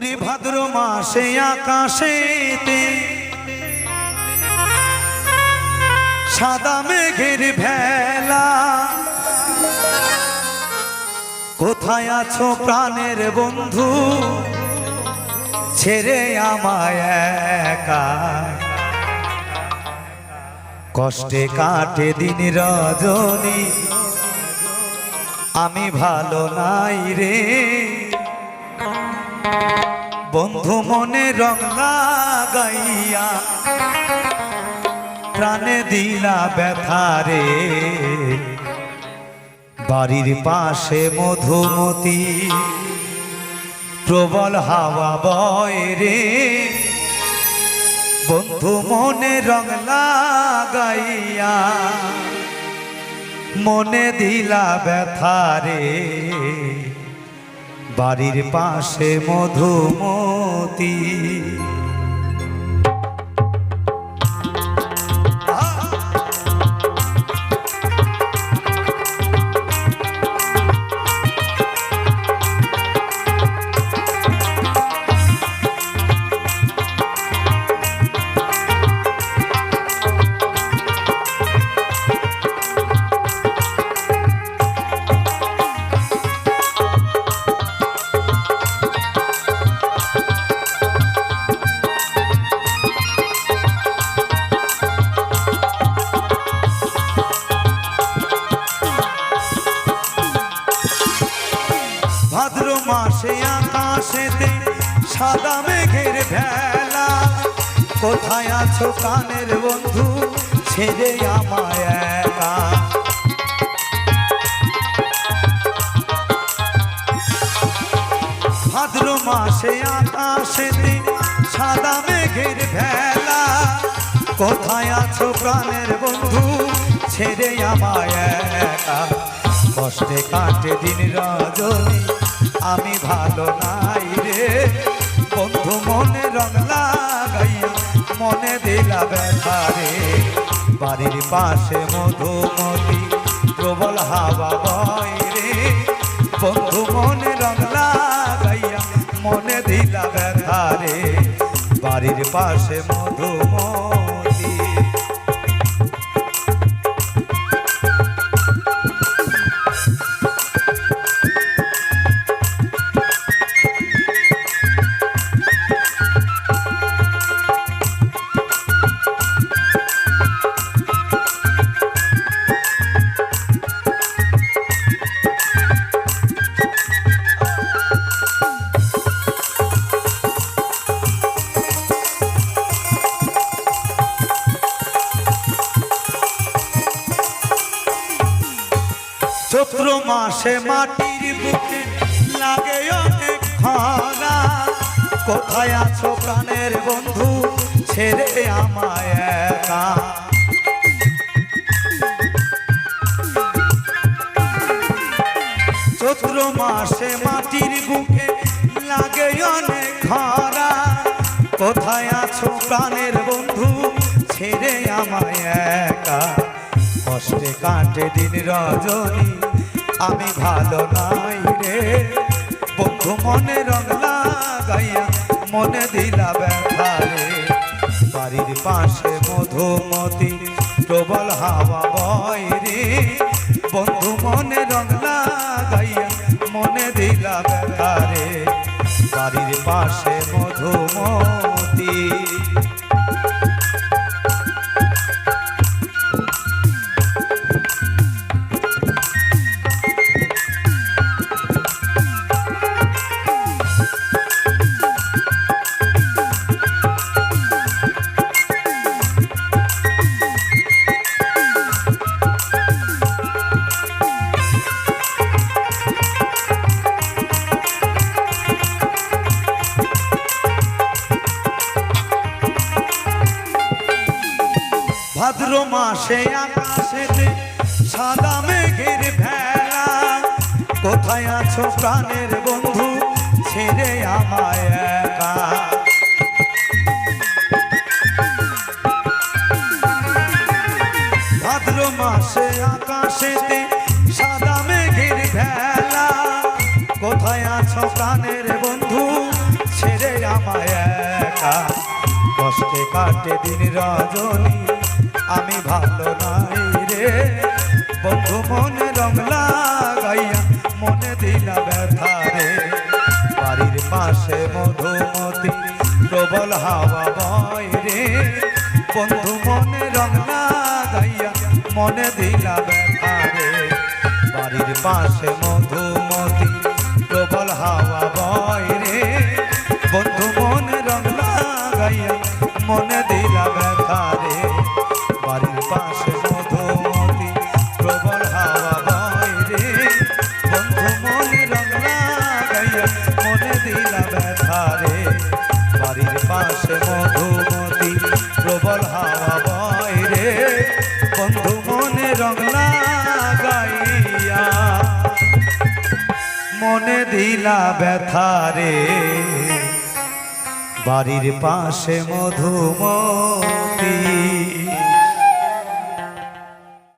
ওরে ভাদ্র মাসে আকাশেতে সাদা মেঘের ভেলা। কোথায় আছো প্রাণের বন্ধু? ছেড়ে আমায় একা। কষ্টে কাটে দিন রজনী। আমি ভালো নাই রে। বন্ধু মনে রং লাগাইয়া প্রাণে দিলা ব্যথা রে। বাড়ির পাশে মধুমতি, প্রবল হাওয়া বয় রে। বন্ধু মনে রং লাগাইয়া মনে দিলা ব্যথা রে। বাড়ির পাশে মধুমতি। মাসে আকাশেতে সাদা মেঘের ভেলা। কোথায় আছো কানের বন্ধু? ছেড়ে আমায় একা। ভাদ্র মাসে, আকাশেতে সাদা মেঘের ভেলা। কোথায় আছো প্রাণের বন্ধু? ছেড়ে আমায় একা। কষ্টে কাটে দিন রজনী আমি ভালো নাই রে। বন্ধু, মনে রং লাগাইয়া মনে দিলা ব্যথা রে। বাড়ির পাশে মধুমতি, প্রবল হাওয়া বয় রে। বন্ধু, মনে রং লাগাইয়া মনে দিলা ব্যথা রে। বাড়ির পাশে মধুমতি মাসে মাটির বুকে লাগে অনেক খরা। কোথায় আছো প্রাণের বন্ধু? ছেড়ে আমায় একা। চৈত্র মাসে মাটির বুকে লাগে অনেক খরা। কোথায় আছো প্রাণের বন্ধু? ছেড়ে আমায় একা। কষ্টে কাটে দিন রজনী। আমি ভালো নাই রে। বন্ধু মনে রং লাগাইয়া মনে দিলা ব্যথা রে। বাড়ির পাশে মধুমতি, প্রবল হাওয়া বয় রে। বন্ধু মনে রং লাগাইয়া মনে দিলা ব্যথা রে। বাড়ির পাশে মধুমতি ভাদ্র মাসে আকাশেতে সাদা মেঘের ভেলা। কোথায় আছো প্রাণের বন্ধু? ছেড়ে আমায় একা। ভাদ্র মাসে আকাশেতে সাদা মেঘের ভেলা। কোথায় আছো প্রাণের বন্ধু? ছেড়ে আমায় একা। কষ্টে কাটে দিন রজনী। আমি ভালো নাই রে। বন্ধু, মনে রং লাগাইয়া মনে দিলা ব্যথা রে। বাড়ির পাশে মধুমতি, প্রবল হাওয়া বয় রে। বন্ধু, মনে রং লাগাইয়া মনে দিলা ব্যথা রে। বাড়ির পাশে মধুমতি, প্রবল হাওয়া বয় রে। বন্ধু, মনে রং লাগাইয়া মনে দিলা ব্যথা রে। বাড়ির পাশে মধুমতি রে। বন্ধু মনে মনে দিলা ব্যথা রে। বাড়ির পাশে মধুমতি